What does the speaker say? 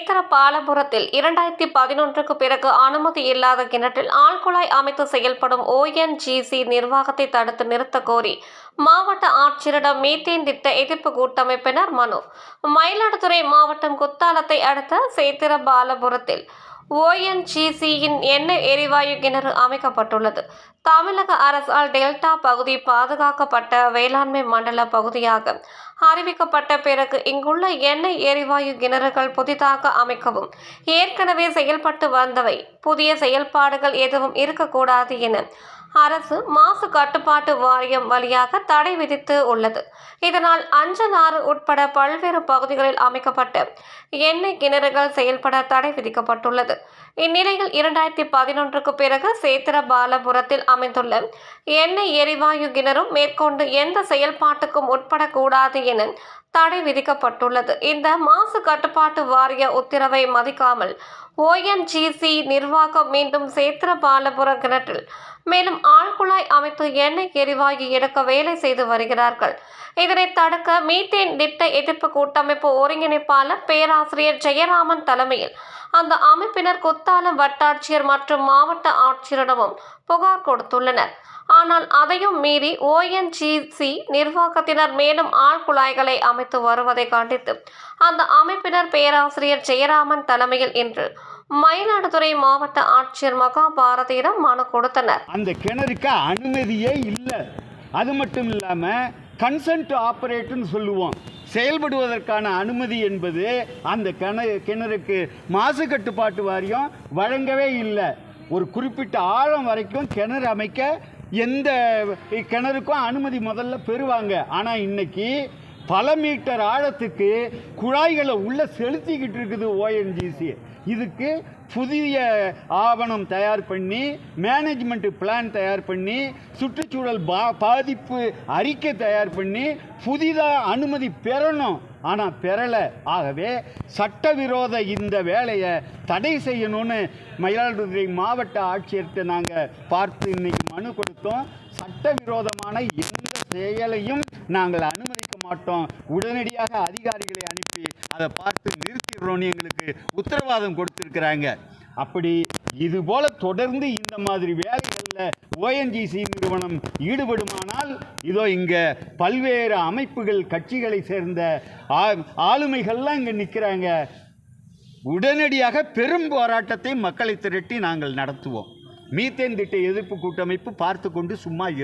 பாலபுரத்தில் இரண்டாயிரத்தி பதினொன்றுக்கு பிறகு அனுமதி இல்லாத கிணற்றில் ஆழ்குழாய் அமைத்து செயல்படும் ஓஎன்ஜிசி நிர்வாகத்தை தடுத்து நிறுத்த கோரி மாவட்ட ஆட்சியரிடம் மீத்தேன் திட்ட எதிர்ப்பு கூட்டமைப்பினர் மனு. மயிலாடுதுறை மாவட்டம் குத்தாலத்தை அடுத்த சேத்திர பாலபுரத்தில் ஓஎன்ஜிசியின் எண்ணெய் எரிவாயு கிணறு அமைக்கப்பட்டுள்ளது. தமிழக அரசால் டெல்டா பகுதி பாதுகாக்கப்பட்ட வேளாண்மை மண்டல பகுதியாக அறிவிக்கப்பட்ட பிறகு இங்குள்ள எண்ணெய் எரிவாயு கிணறுகள் புதிதாக அமைக்கவும். ஏற்கனவே செயல்பட்டு வந்தவை. புதிய செயல்பாடுகள் எதுவும் இருக்கக்கூடாது என அரசு மாசு கட்டுப்பாட்டு வாரியம் வழியாக தடை விதித்து உள்ளது. இதனால் அஞ்சல் ஆறு உட்பட பல்வேறு பகுதிகளில் அமைக்கப்பட்ட எண்ணெய் கிணறுகள் செயல்பட தடை விதிக்கப்பட்டுள்ளது. இந்நிலையில் இரண்டாயிரத்தி பதினொன்றுக்கு பிறகு சேத்திரபாலபுரத்தில் அமைந்துள்ள எண்ணெய் எரிவாயு கிணறும் மேற்கொண்டு எந்த செயல்பாட்டுக்கும் உட்படக்கூடாது என தடை விதிக்கப்பட்டுள்ளது. இந்த மாசு கட்டுப்பாட்டு வாரிய உத்தரவை மதிக்காமல் ஓஎன்ஜிசி நிர்வாகம் மீண்டும் சேத்திரபாலபுரம் கிணற்றில் மேலும் ஆழ்குழாய் அமைத்து எண்ணெய் எரிவாயு எடுக்க வேலை செய்து வருகிறார்கள். இதனை தடுக்க மீத்தேன் திட்ட எதிர்ப்பு கூட்டமைப்பு ஒருங்கிணைப்பாளர் பேராசிரியர் ஜெயராமன் தலைமையில் அந்த அமைப்பினர் குத்தாலம் வட்டாட்சியர் மற்றும் மாவட்ட ஆட்சியரிடமும் புகார் கொடுத்துள்ளனர். ஆனால் அதையும் மீறி ஓஎன்ஜிசி நிர்வாகத்தினர் மேலும் ஆழ்குழாய்களை அமைத்து வருவதை கண்டித்து அந்த அமைப்பினர் பேராசிரியர் ஜெயராமன் தலைமையில் இன்று மயிலாடுதுறை மாவட்ட ஆட்சியர் மகாபாரதியிடம் மனு கொடுத்தனர். அந்த கிணறுக்கு அனுமதியே இல்லை. அது மட்டும் இல்லாமல் கன்சன்ட் ஆப்ரேட்டுன்னு சொல்லுவோம். செயல்படுவதற்கான அனுமதி என்பது அந்த கிண கிணறுக்கு மாசு கட்டுப்பாட்டு வாரியம் வழங்கவே இல்லை. ஒரு குறிப்பிட்ட ஆழம் வரைக்கும் கிணறு அமைக்க எந்த கிணறுக்கும் அனுமதி முதல்ல பெறுவாங்க. ஆனால் இன்னைக்கு பல மீட்டர் ஆழத்துக்கு குழாய்களை உள்ள செலுத்திக்கிட்டு இருக்குது ஓஎன்ஜிசி இதுக்கு புதிய ஆவணம் தயார் பண்ணி மேனேஜ்மெண்ட் பிளான் தயார் பண்ணி சுற்றுச்சூழல் பா பாதிப்பு அறிக்கை தயார் பண்ணி புதிதாக அனுமதி பெறணும். ஆனால் பெறலை. ஆகவே சட்டவிரோத இந்த வேலையை தடை செய்யணும்னு மயிலாடுதுறை மாவட்ட ஆட்சியர்கிட்ட நாங்கள் பார்த்து இன்னைக்கு மனு கொடுத்தோம். சட்டவிரோதமான எந்த செயலையும் நாங்கள் அனு மாட்டோம். உடனடியாக அதிகாரிகளை அனுப்பி அதை பார்த்து நிறுத்திடுறோன்னு எங்களுக்கு உத்தரவாதம் கொடுத்துருக்குறாங்க. அப்படி இது போல தொடர்ந்து இந்த மாதிரி வேலைகளில் ஓஎன்ஜிசி நிறுவனம் ஈடுபடுமானால் இதோ இங்கே பல்வேறு அமைப்புகள் கட்சிகளை சேர்ந்த ஆளுமைகள்லாம் இங்கே நிற்கிறாங்க உடனடியாக பெரும் போராட்டத்தை மக்களை திரட்டி நாங்கள் நடத்துவோம். மீத்தேன் திட்ட எதிர்ப்பு கூட்டமைப்பு பார்த்து கொண்டு சும்மா இரு